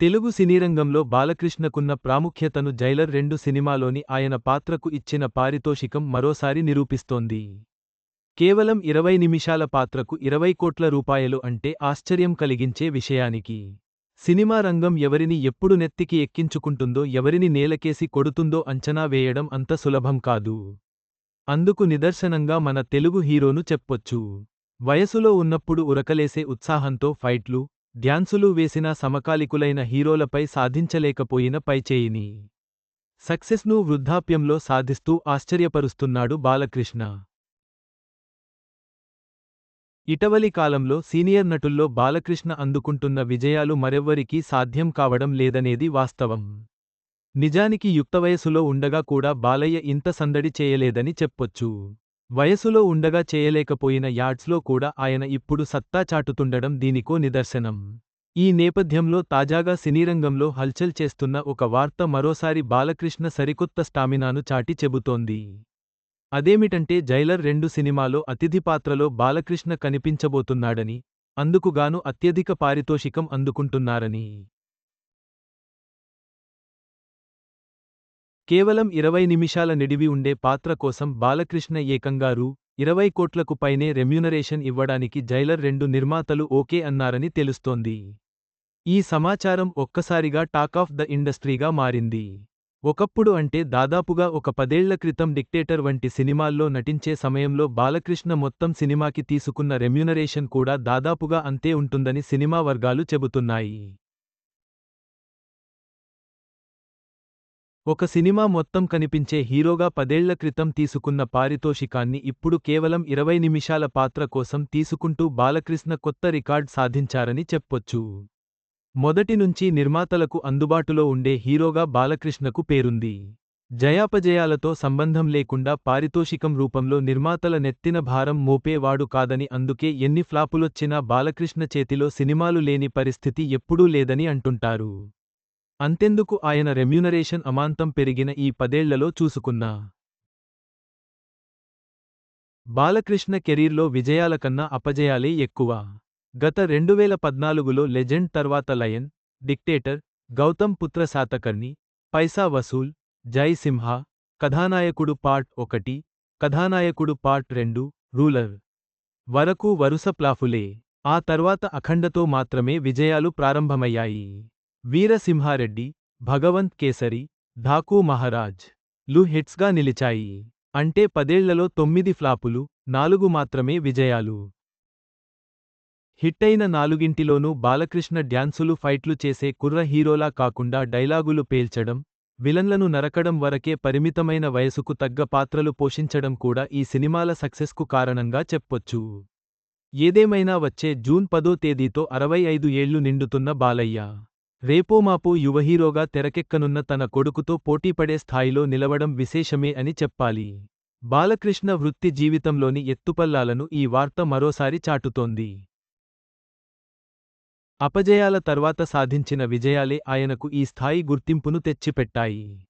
తెలుగు సినీరంగంలో బాలకృష్ణకున్న ప్రాముఖ్యతను జైలర్ రెండు సినిమాలోని ఆయన పాత్రకు ఇచ్చిన పారితోషికం మరోసారి నిరూపిస్తోంది. కేవలం ఇరవై నిమిషాల పాత్రకు ఇరవై కోట్ల రూపాయలు అంటే ఆశ్చర్యం కలిగించే విషయానికి. సినిమా రంగం ఎవరిని ఎప్పుడు నెత్తికి ఎక్కించుకుంటుందో ఎవరిని నేలకేసి కొడుతుందో అంచనా వేయడం అంత సులభం కాదు. అందుకు నిదర్శనంగా మన తెలుగు హీరోను చెప్పొచ్చు. వయసులో ఉన్నప్పుడు ఉరకలేసే ఉత్సాహంతో ఫైట్లు డ్యాన్సులు వేసిన సమకాలికులైన హీరోలపై సాధించలేకపోయిన పైచేయిని. సక్సెస్ను వృద్ధాప్యంలో సాధిస్తూ ఆశ్చర్యపరుస్తున్నాడు బాలకృష్ణ. ఇటవలి కాలంలో సీనియర్ నటుల్లో బాలకృష్ణ అందుకుంటున్న విజయాలు మరెవ్వరికీ సాధ్యం కావడం లేదనేది వాస్తవం. నిజానికి యుక్తవయసులో ఉండగా కూడా బాలయ్య ఇంత సందడి చేయలేదని చెప్పొచ్చు. వయసులో ఉండగా చేయలేకపోయిన యాడ్స్లో కూడా ఆయన ఇప్పుడు సత్తా చాటుతుండడం దీనికో నిదర్శనం. ఈ నేపథ్యంలో తాజాగా సినీరంగంలో హల్చల్ చేస్తున్న ఒక వార్త మరోసారి బాలకృష్ణ సరికొత్త స్టామినాను చాటి చెబుతోంది. అదేమిటంటే జైలర్ రెండు సినిమాలో అతిథి పాత్రలో బాలకృష్ణ కనిపించబోతున్నాడని అందుకుగాను అత్యధిక పారితోషికం అందుకుంటున్నారని. కేవలం ఇరవై నిమిషాల నిడివి ఉండే పాత్ర కోసం బాలకృష్ణ ఏకంగా రూ. ఇరవై కోట్లకు పైనే రెమ్యూనరేషన్ ఇవ్వడానికి జైలర్ రెండు నిర్మాతలు ఓకే అన్నారని తెలుస్తోంది. ఈ సమాచారం ఒక్కసారిగా టాక్ ఆఫ్ ద ఇండస్ట్రీగా మారింది. ఒకప్పుడు అంటే దాదాపుగా ఒక పదేళ్ళ క్రితం డిక్టేటర్ వంటి సినిమాల్లో నటించే సమయంలో బాలకృష్ణ మొత్తం సినిమాకి తీసుకున్న రెమ్యూనరేషన్ కూడా దాదాపుగా అంతే ఉంటుందని సినిమా వర్గాలు చెబుతున్నాయి. ఒక సినిమా మొత్తం కనిపించే హీరోగా పదేళ్ళ క్రితం తీసుకున్న పారితోషికాన్ని ఇప్పుడు కేవలం ఇరవై నిమిషాల పాత్ర కోసం తీసుకుంటూ బాలకృష్ణ కొత్త రికార్డ్ సాధించారని చెప్పొచ్చు. మొదటి నుంచి నిర్మాతలకు అందుబాటులో ఉండే హీరోగా బాలకృష్ణకు పేరుంది. జయాపజయాలతో సంబంధం లేకుండా పారితోషికం రూపంలో నిర్మాతల నెత్తిన భారం మోపేవాడు కాదని అందుకే ఎన్ని ఫ్లాపులొచ్చినా బాలకృష్ణ చేతిలో సినిమాలు లేని పరిస్థితి ఎప్పుడూ లేదని అంటుంటారు. అంతెందుకు ఆయన రెమ్యూనరేషన్ అమాంతం పెరిగిన ఈ పదేళ్ళలో చూసుకున్నా. బాలకృష్ణ కెరీర్లో విజయాల కన్నా అపజయాలే ఎక్కువ. గత రెండువేల పద్నాలుగులో లెజెండ్ తర్వాత లయన్ డిక్టేటర్ గౌతమ్ పుత్ర శాతకర్ణి పైసా వసూల్ జై సింహా కథానాయకుడు పార్ట్ ఒకటి కథానాయకుడు పార్ట్ రెండు రూలర్ వరకు వరుస ప్లాఫులే. ఆ తర్వాత అఖండతో మాత్రమే విజయాలు ప్రారంభమయ్యాయి. వీరసింహారెడ్డి భగవంత్ కేసరి ఢాకూ మహారాజ్లు హిట్స్గా నిలిచాయి. అంటే పదేళ్ళలో తొమ్మిది ఫ్లాపులు నాలుగు మాత్రమే విజయాలు. హిట్టైన నాలుగింటిలోనూ బాలకృష్ణ డ్యాన్సులు ఫైట్లు చేసే కుర్ర హీరోలా కాకుండా డైలాగులు పేల్చడం విలన్లను నరకడం వరకే పరిమితమైన వయసుకు తగ్గ పాత్రలు పోషించడం కూడా ఈ సినిమాల సక్సెస్కు కారణంగా చెప్పొచ్చు. ఏదేమైనా వచ్చే జూన్ పదో తేదీతో అరవై ఐదు ఏళ్ళు నిండుతున్న బాలయ్య రేపోమాపో యువహీరోగా తెరకెక్కనున్న తన కొడుకుతో పోటీపడే స్థాయిలో నిలవడం విశేషమే అని చెప్పాలి. బాలకృష్ణ వృత్తి జీవితంలోని ఎత్తుపల్లాలను ఈ వార్త మరోసారి చాటుతోంది. అపజయాల తర్వాత సాధించిన విజయాలే ఆయనకు ఈ స్థాయి గుర్తింపును తెచ్చిపెట్టాయి.